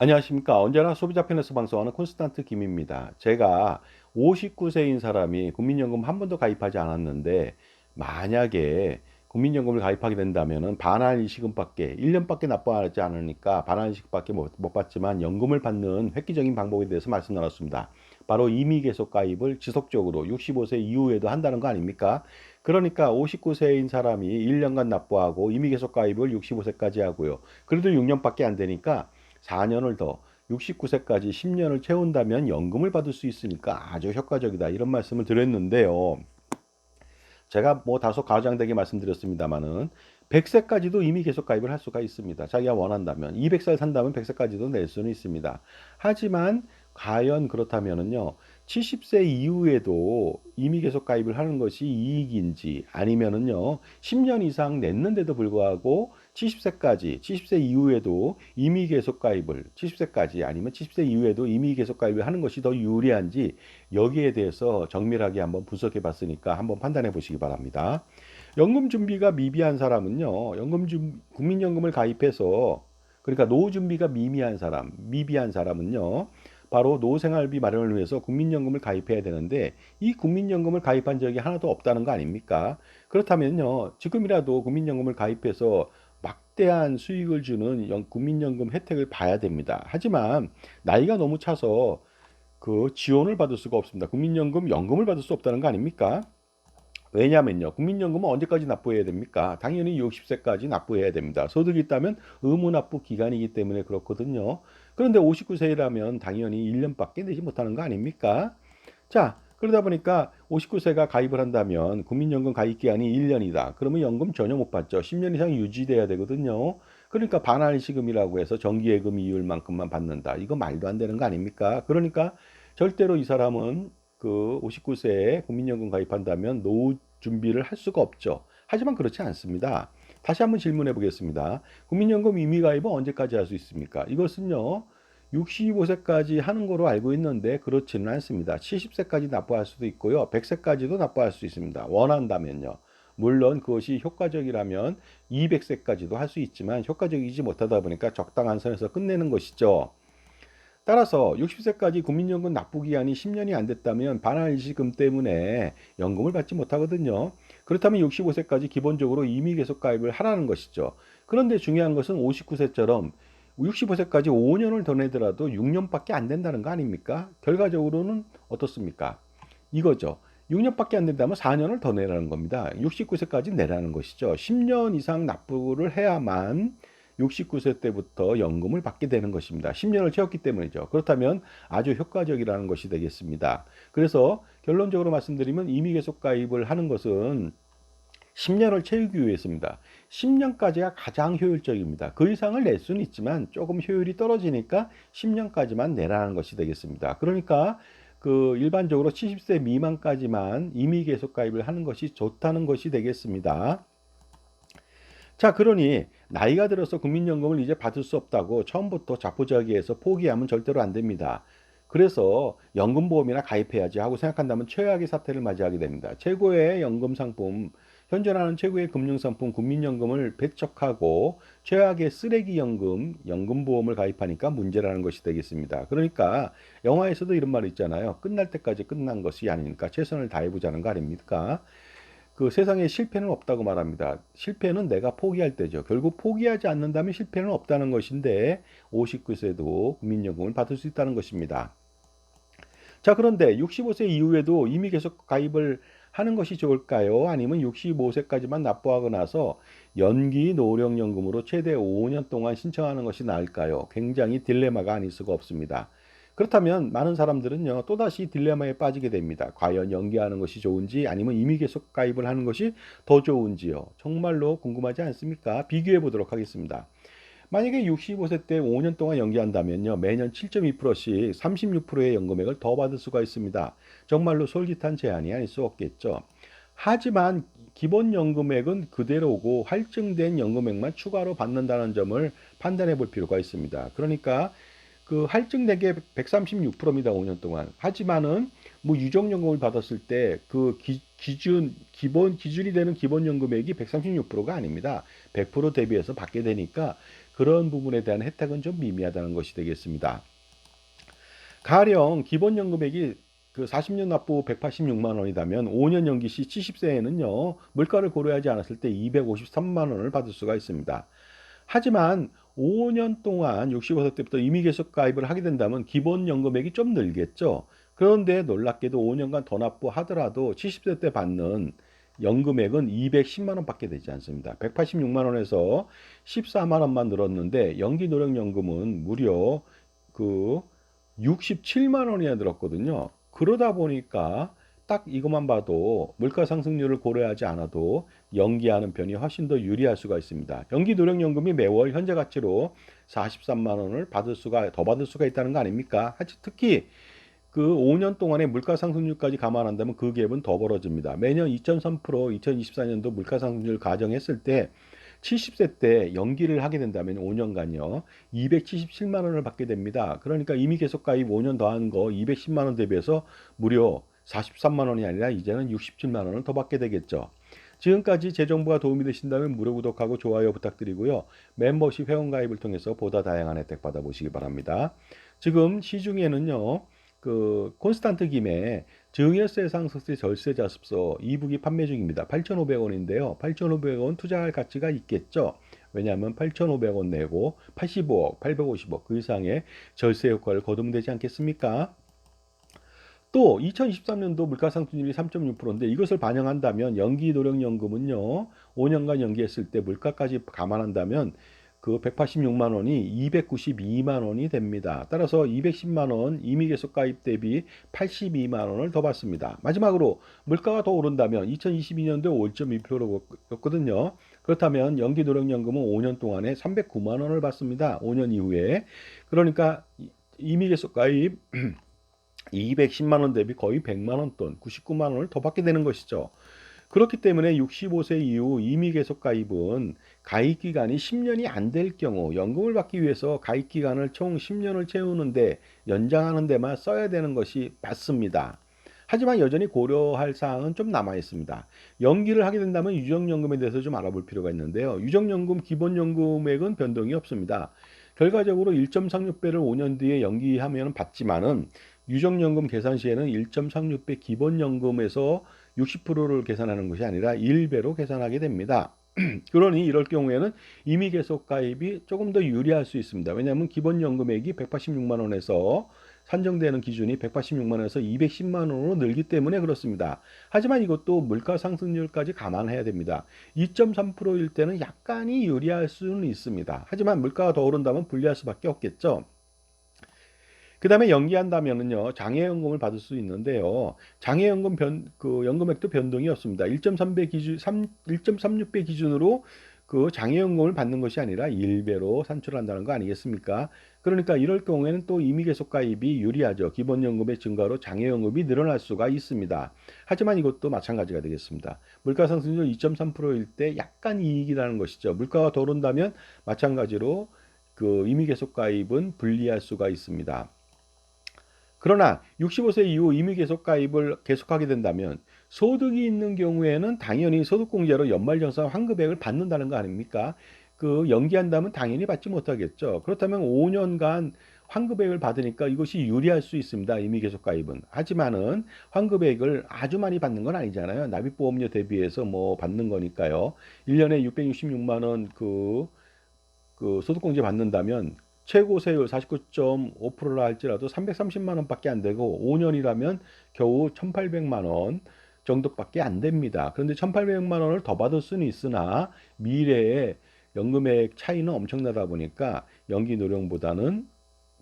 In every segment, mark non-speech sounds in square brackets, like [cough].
안녕하십니까. 언제나 소비자 편에서 방송하는 콘스탄트 김입니다. 제가 59세인 사람이 국민연금 한 번도 가입하지 않았는데 만약에 국민연금을 가입하게 된다면은 반환 일시금밖에 1년밖에 납부하지 않으니까 반환 일시금밖에 못, 못 받지만 연금을 받는 획기적인 방법에 대해서 말씀 나눴습니다. 바로 임의 계속 가입을 지속적으로 65세 이후에도 한다는 거 아닙니까? 그러니까 59세인 사람이 1년간 납부하고 임의 계속 가입을 65세까지 하고요. 그래도 6년밖에 안 되니까 4년을 더 69세까지 10년을 채운다면 연금을 받을 수 있으니까 아주 효과적이다. 이런 말씀을 드렸는데요. 제가 뭐 다소 과장되게 말씀드렸습니다만은 100세까지도 이미 계속 가입을 할 수가 있습니다. 자기가 원한다면 200살 산다면 100세까지도 낼 수는 있습니다. 하지만 과연 그렇다면은요. 70세 이후에도 이미 계속 가입을 하는 것이 이익인지 아니면은요. 10년 이상 냈는데도 불구하고 70세까지 70세 이후에도 이미 계속 가입을 70세까지 아니면 70세 이후에도 이미 계속 가입을 하는 것이 더 유리한지 여기에 대해서 정밀하게 한번 분석해 봤으니까 한번 판단해 보시기 바랍니다. 연금 준비가 미비한 사람은요. 연금 준 국민연금을 가입해서 그러니까 노후 준비가 미미한 사람, 미비한 사람은요. 바로 노생활비 마련을 위해서 국민연금을 가입해야 되는데 이 국민연금을 가입한 적이 하나도 없다는 거 아닙니까? 그렇다면요. 지금이라도 국민연금을 가입해서 막대한 수익을 주는 연- 국민연금 혜택을 봐야 됩니다. 하지만 나이가 너무 차서 그 지원을 받을 수가 없습니다. 국민연금 연금을 받을 수 없다는 거 아닙니까? 왜냐면요. 국민연금은 언제까지 납부해야 됩니까? 당연히 60세까지 납부해야 됩니다. 소득이 있다면 의무 납부 기간이기 때문에 그렇거든요. 그런데 59세라면 당연히 1년밖에 내지 못하는 거 아닙니까? 자, 그러다 보니까 59세가 가입을 한다면 국민연금 가입 기간이 1년이다. 그러면 연금 전혀 못 받죠. 10년 이상 유지돼야 되거든요. 그러니까 반환시금이라고 해서 정기예금 이율만큼만 받는다. 이거 말도 안 되는 거 아닙니까? 그러니까 절대로 이 사람은 그 59세에 국민연금 가입한다면 노후 준비를 할 수가 없죠. 하지만 그렇지 않습니다. 다시 한번 질문해 보겠습니다. 국민연금 임의 가입은 언제까지 할 수 있습니까? 이것은요. 65세까지 하는 거로 알고 있는데 그렇지는 않습니다. 70세까지 납부할 수도 있고요. 100세까지도 납부할 수 있습니다. 원한다면요. 물론 그것이 효과적이라면 200세까지도 할 수 있지만 효과적이지 못하다 보니까 적당한 선에서 끝내는 것이죠. 따라서 60세까지 국민연금 납부 기한이 10년이 안 됐다면 반환일시금 때문에 연금을 받지 못하거든요. 그렇다면 65세까지 기본적으로 임의 계속 가입을 하라는 것이죠. 그런데 중요한 것은 59세처럼 65세까지 5년을 더 내더라도 6년밖에 안 된다는 거 아닙니까? 결과적으로는 어떻습니까? 이거죠. 6년밖에 안 된다면 4년을 더 내라는 겁니다. 69세까지 내라는 것이죠. 10년 이상 납부를 해야만 69세 때부터 연금을 받게 되는 것입니다. 10년을 채웠기 때문이죠. 그렇다면 아주 효과적이라는 것이 되겠습니다. 그래서 결론적으로 말씀드리면 임의 계속 가입을 하는 것은 10년을 채우기 위해서입니다. 10년까지가 가장 효율적입니다. 그 이상을 낼 수는 있지만 조금 효율이 떨어지니까 10년까지만 내라는 것이 되겠습니다. 그러니까 그 일반적으로 70세 미만까지만 임의 계속 가입을 하는 것이 좋다는 것이 되겠습니다. 자, 그러니 나이가 들어서 국민연금을 이제 받을 수 없다고 처음부터 자포자기해서 포기하면 절대로 안 됩니다. 그래서 연금보험이나 가입해야지 하고 생각한다면 최악의 사태를 맞이하게 됩니다. 최고의 연금 상품, 현존하는 최고의 금융상품 국민연금을 배척하고 최악의 쓰레기 연금, 연금보험을 가입하니까 문제라는 것이 되겠습니다. 그러니까 영화에서도 이런 말이 있잖아요. 끝날 때까지 끝난 것이 아니니까 최선을 다해보자는 거 아닙니까? 그 세상에 실패는 없다고 말합니다. 실패는 내가 포기할 때죠. 결국 포기하지 않는다면 실패는 없다는 것인데 59세도 국민연금을 받을 수 있다는 것입니다. 자, 그런데 65세 이후에도 이미 계속 가입을 하는 것이 좋을까요? 아니면 65세까지만 납부하고 나서 연기 노령연금으로 최대 5년 동안 신청하는 것이 나을까요? 굉장히 딜레마가 아닐 수가 없습니다. 그렇다면 많은 사람들은요, 또다시 딜레마에 빠지게 됩니다. 과연 연기하는 것이 좋은지 아니면 이미 계속 가입을 하는 것이 더 좋은지요. 정말로 궁금하지 않습니까? 비교해 보도록 하겠습니다. 만약에 65세 때 5년 동안 연기한다면요, 매년 7.2%씩 36%의 연금액을 더 받을 수가 있습니다. 정말로 솔깃한 제한이 아닐 수 없겠죠. 하지만 기본 연금액은 그대로고 할증된 연금액만 추가로 받는다는 점을 판단해 볼 필요가 있습니다. 그러니까 그 할증된 게 136%입니다. 5년 동안. 하지만은 뭐 유족연금을 받았을 때 그 기준 기본 기준이 되는 기본 연금액이 136%가 아닙니다. 100% 대비해서 받게 되니까 그런 부분에 대한 혜택은 좀 미미하다는 것이 되겠습니다. 가령 기본연금액이 그 40년 납부 186만 원이라면 5년 연기 시 70세에는요 물가를 고려하지 않았을 때 253만 원을 받을 수가 있습니다. 하지만 5년 동안 65세 때부터 임의 계속 가입을 하게 된다면 기본 연금액이 좀 늘겠죠. 그런데 놀랍게도 5년간 더 납부하더라도 70세 때 받는 연금액은 210만 원 밖에 되지 않습니다. 186만 원에서 14만 원만 늘었는데 연기 노령 연금은 무려 그 67만 원이나 늘었거든요. 그러다 보니까 딱 이것만 봐도 물가 상승률을 고려하지 않아도 연기하는 편이 훨씬 더 유리할 수가 있습니다. 연기 노령연금이 매월 현재 가치로 43만 원을 받을 수가 더 받을 수가 있다는 거 아닙니까? 특히 그 5년 동안의 물가 상승률까지 감안한다면 그 갭은 더 벌어집니다. 매년 2.3% 2024년도 물가 상승률 가정했을 때 70세 때 연기를 하게 된다면 5년간요 277만 원을 받게 됩니다. 그러니까 이미 계속 가입 5년 더한 거 210만 원 대비해서 무려 43만 원이 아니라 이제는 67만 원을 더 받게 되겠죠. 지금까지 제 정보가 도움이 되신다면 무료 구독하고 좋아요 부탁드리고요. 멤버십 회원 가입을 통해서 보다 다양한 혜택 받아보시기 바랍니다. 지금 시중에는요. 그 콘스탄트 김의 증여세 상속세 절세 자습서 2부기 판매 중입니다. 8,500원인데요. 8,500원 투자할 가치가 있겠죠. 왜냐하면 8,500원 내고 85억, 850억 그 이상의 절세 효과를 거두면 되지 않겠습니까? 또 2023년도 물가상승률이 3.6%인데 이것을 반영한다면 연기노령연금은요 5년간 연기했을 때 물가까지 감안한다면 그 186만 원이 292만 원이 됩니다. 따라서 210만 원 임의계속 가입 대비 82만 원을 더 받습니다. 마지막으로 물가가 더 오른다면 2022년도에 5.2%였거든요. 그렇다면 연기노령연금은 5년 동안에 309만 원을 받습니다. 5년 이후에. 그러니까 임의계속 가입 [clears throat] 210만 원 대비 거의 100만 원 돈, 99만 원을 더 받게 되는 것이죠. 그렇기 때문에 65세 이후 임의 계속 가입은 가입 기간이 10년이 안 될 경우 연금을 받기 위해서 가입 기간을 총 10년을 채우는데 연장하는 데만 써야 되는 것이 맞습니다. 하지만 여전히 고려할 사항은 좀 남아 있습니다. 연기를 하게 된다면 유정연금에 대해서 좀 알아볼 필요가 있는데요. 유정연금 기본연금액은 변동이 없습니다. 결과적으로 1.36배를 5년 뒤에 연기하면 받지만은 유정연금 계산 시에는 1.36배 기본연금에서 60%를 계산하는 것이 아니라 1배로 계산하게 됩니다. [clears throat] 그러니 이럴 경우에는 임의 계속 가입이 조금 더 유리할 수 있습니다. 왜냐하면 기본 연금액이 186만 원에서 산정되는 기준이 186만 원에서 210만 원으로 늘기 때문에 그렇습니다. 하지만 이것도 물가 상승률까지 감안해야 됩니다. 2.3%일 때는 약간이 유리할 수는 있습니다. 하지만 물가가 더 오른다면 불리할 수밖에 없겠죠. 그 다음에 연기한다면은요, 장애연금을 받을 수 있는데요. 장애연금 변, 그 연금액도 변동이 없습니다. 1.3배 기준, 3, 1.36배 기준으로 그 장애연금을 받는 것이 아니라 1배로 산출한다는 거 아니겠습니까? 그러니까 이럴 경우에는 또 임의 계속 가입이 유리하죠. 기본연금의 증가로 장애연금이 늘어날 수가 있습니다. 하지만 이것도 마찬가지가 되겠습니다. 물가 상승률 2.3%일 때 약간 이익이라는 것이죠. 물가가 더 오른다면 마찬가지로 그 임의 계속 가입은 불리할 수가 있습니다. 그러나 65세 이후 임의 계속 가입을 계속하게 된다면 소득이 있는 경우에는 당연히 소득공제로 연말정산 환급액을 받는다는 거 아닙니까? 그 연기한다면 당연히 받지 못하겠죠. 그렇다면 5년간 환급액을 받으니까 이것이 유리할 수 있습니다. 임의 계속 가입은. 하지만은 환급액을 아주 많이 받는 건 아니잖아요. 납입보험료 대비해서 뭐 받는 거니까요. 1년에 666만 원그 그 소득공제 받는다면 최고 세율 49.5%라 할지라도 330만 원밖에 안 되고 5년이라면 겨우 1,800만 원 정도밖에 안 됩니다. 그런데 1,800만 원을 더 받을 수는 있으나 미래의 연금액 차이는 엄청나다 보니까 연기 노령보다는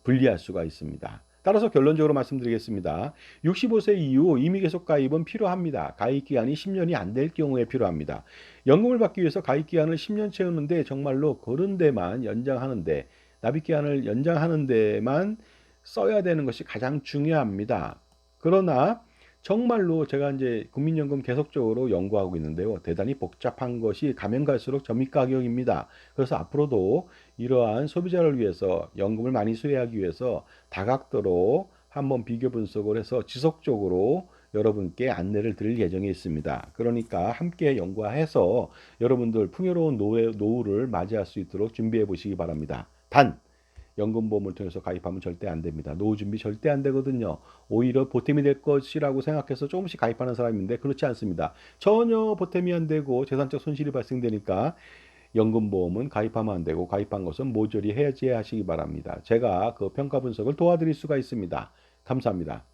불리할 수가 있습니다. 따라서 결론적으로 말씀드리겠습니다. 65세 이후 임의 계속 가입은 필요합니다. 가입 기간이 10년이 안 될 경우에 필요합니다. 연금을 받기 위해서 가입 기간을 10년 채우는데 정말로 그런 데만 연장하는데 납입 기한을 연장하는 데만 써야 되는 것이 가장 중요합니다. 그러나 정말로 제가 이제 국민연금 계속적으로 연구하고 있는데요. 대단히 복잡한 것이 가면 갈수록 점입 가격입니다. 그래서 앞으로도 이러한 소비자를 위해서 연금을 많이 수혜하기 위해서 다각도로 한번 비교 분석을 해서 지속적으로 여러분께 안내를 드릴 예정에 있습니다. 그러니까 함께 연구해서 여러분들 풍요로운 노후, 노후를 맞이할 수 있도록 준비해 보시기 바랍니다. 단 연금보험을 통해서 가입하면 절대 안 됩니다. 노후 준비 절대 안 되거든요. 오히려 보탬이 될 것이라고 생각해서 조금씩 가입하는 사람인데 그렇지 않습니다. 전혀 보탬이 안 되고 재산적 손실이 발생되니까 연금보험은 가입하면 안 되고 가입한 것은 모조리 해지하시기 바랍니다. 제가 그 평가 분석을 도와드릴 수가 있습니다. 감사합니다.